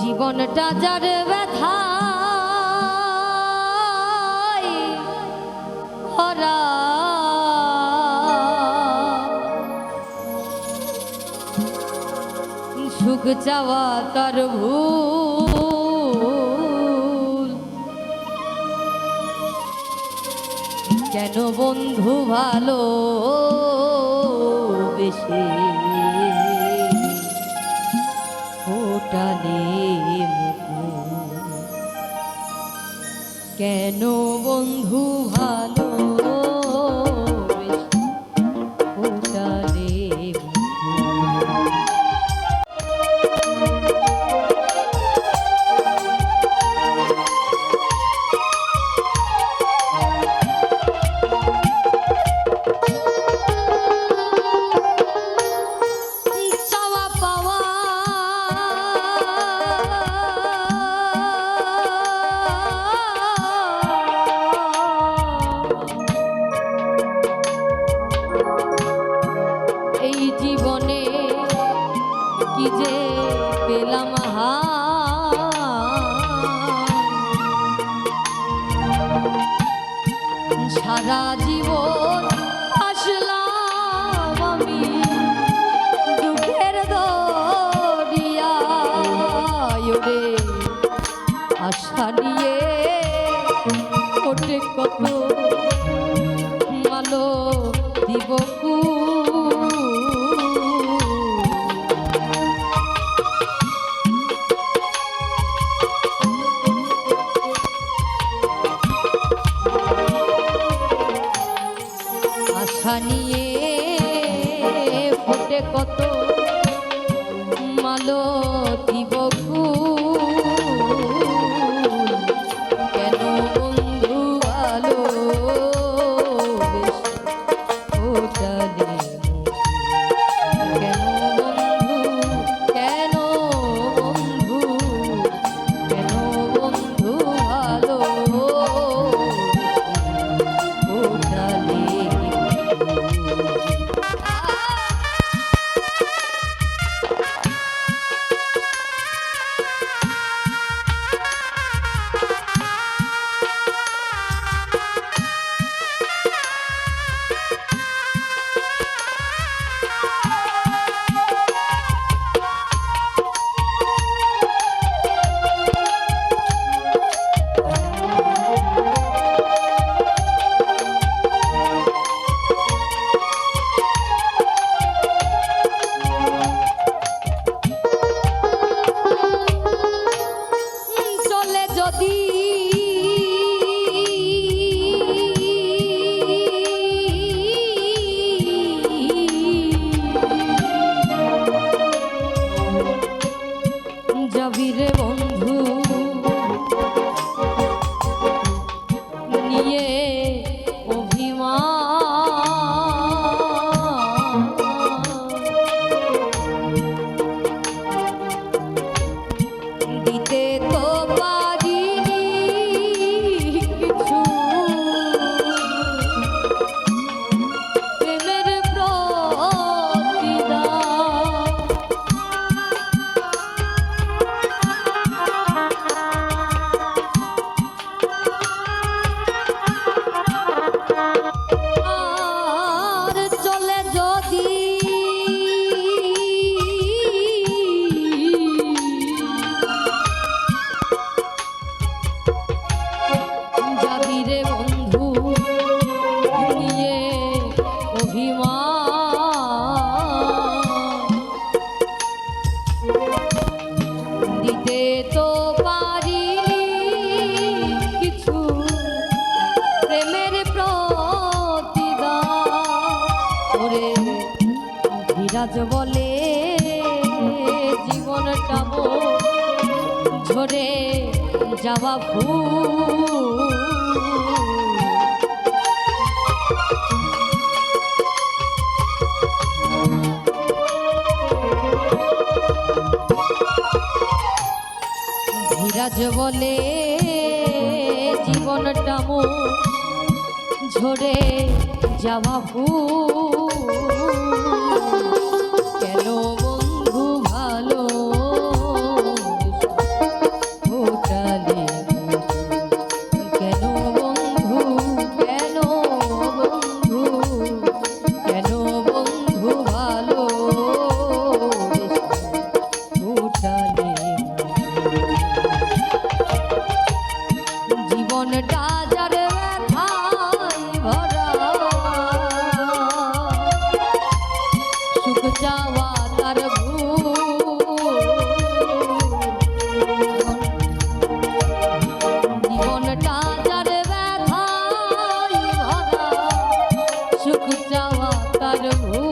জীবনটা যার ব্যথা সুখ চাওয়া তার ভুল। কেন বন্ধু ভালো বেশি ফোটালে? কেন বন্ধু ভালো? সারা জীবন আসলাম আমি দুঃখের দরিয়ায় রে আশা নিয়ে ওটে কত মালো দিবকু motivou. বন্ধু ধীরাজ বলে জীবনটা ঝরে যাওয়া ফুল ধীরাজ বলে জীবনটা মোর ঝরে যাওয়া ফুল চাওয়া তার ভূ